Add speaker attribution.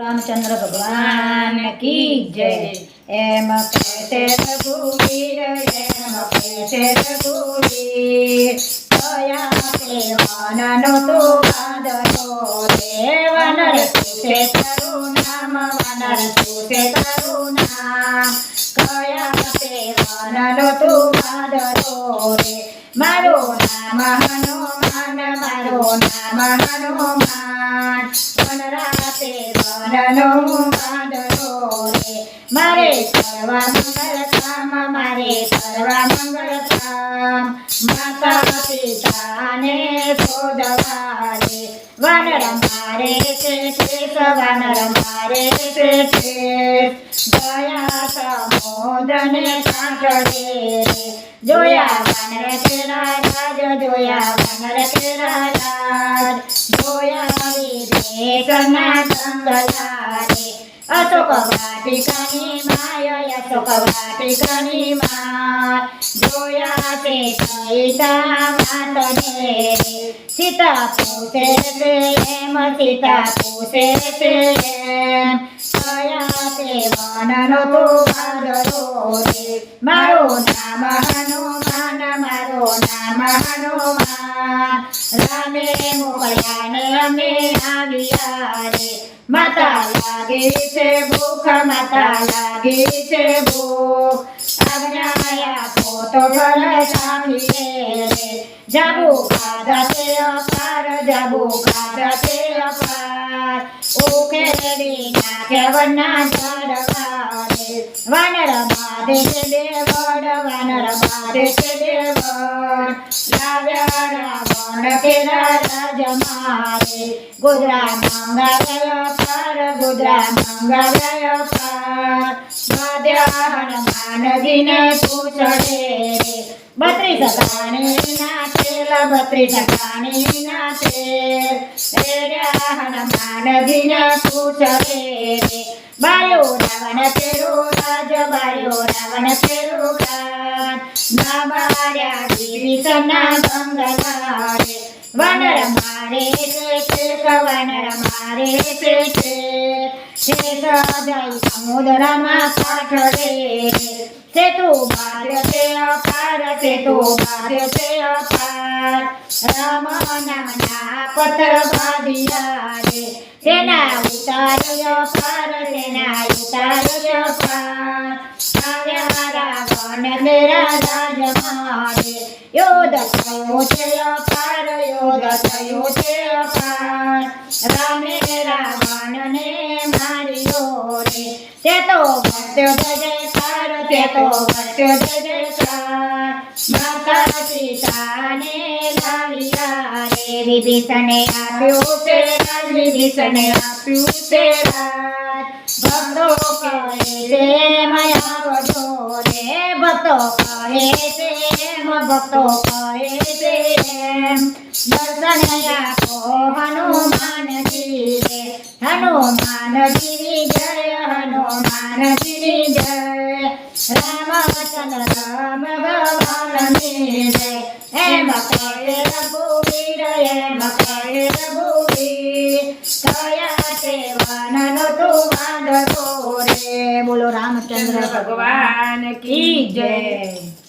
Speaker 1: રામચંદ્ર ભગવાન કી જય. એમ કહેતે રઘુવીર એમ કહેતે રઘુવીર. દયા દેવાનનો તો વાદળો દેવન રે તારું નામ વનર તુસે તારું કયા દેવાનનો તો વાદળો રે. મારો નામ હનુમાન મારું નામ હનુમાન વનરાતે વનનો વાદળો રે મારે કરવા મારે કરવા દયા સમોદને જોયા વાનર જોયા વાનર તેરા જોયા વિદેશના જંગલા રે અશોક વાટિકાની માય અશોક જોયા તે સીતા માતને પૂછે એમ સીતા પૂછે કયા તે વનનો તો વાદળો રે મારું નામ હનુમાન મારું નામ હનુમાન રામે મોકલ્યા ને અમે આવ્યા રે માતા લાગે છે ભૂખ માતા લાગે છે ભૂખ આજ્ઞાયા પોતો ફળ સાંભળીએ રે જાબુ ખાધા તે અપાર જાબુ ખાધા તે અપાર ઉખેડી નાખે વના ઝાડવા રે વાનર મારે છે દેવડ વાનર મારે છે દેવડ લાવ્યા રાવણ કેરા રાજ મારે ગોધરા મંગાવ્યા પાર ગોધરા મંગાવ્યા પાર બાધ્યા હનુમાનજીને પૂછડે રે બત્રીસ કાણી ના તેલ બત્રીસ કાણી ના તેલ એર્યા હનુમાનજીને પૂછડે બાયો રાવણ તેરો રાજ બાયો રાવણ તેરો રાજ ના બાર્યા ગિરીશના બંગલા રે મારે છે વાનર મારે સમુદ્રમાં નામના પથ્થર બાંધ્યા રે તેના ઉતાર્યો પાર તેના ઉતાર્યો પાર આવ્યા રાવણ મેરા રાજ યોધ થયો છે અપાર યોધ થયો છે અપાર રામે રાવણને માર્યો રે તે તો વર્ત્યો જય જયકાર તે તો વર્ત્યો જય જયકાર માતા સીતાને લાવ્યા રે વિભીષણે આપ્યું છે વિભીષણે આપ્યું છે ભક્તો કહે છે મયા રે ભક્તો કહે છે ભક્તો કહે છે. દર્શન આપો હનુમાનજી રે. હનુમાનજી જય હનુમાનજી જય. રામચંદ્ર રામ ભગવાન જય એમ કરે રઘુવીર, એમ કરે રઘુવીર. કયા સેવાનો તું વાંદરો રે? બોલો રામચંદ્ર ભગવાન કી જય.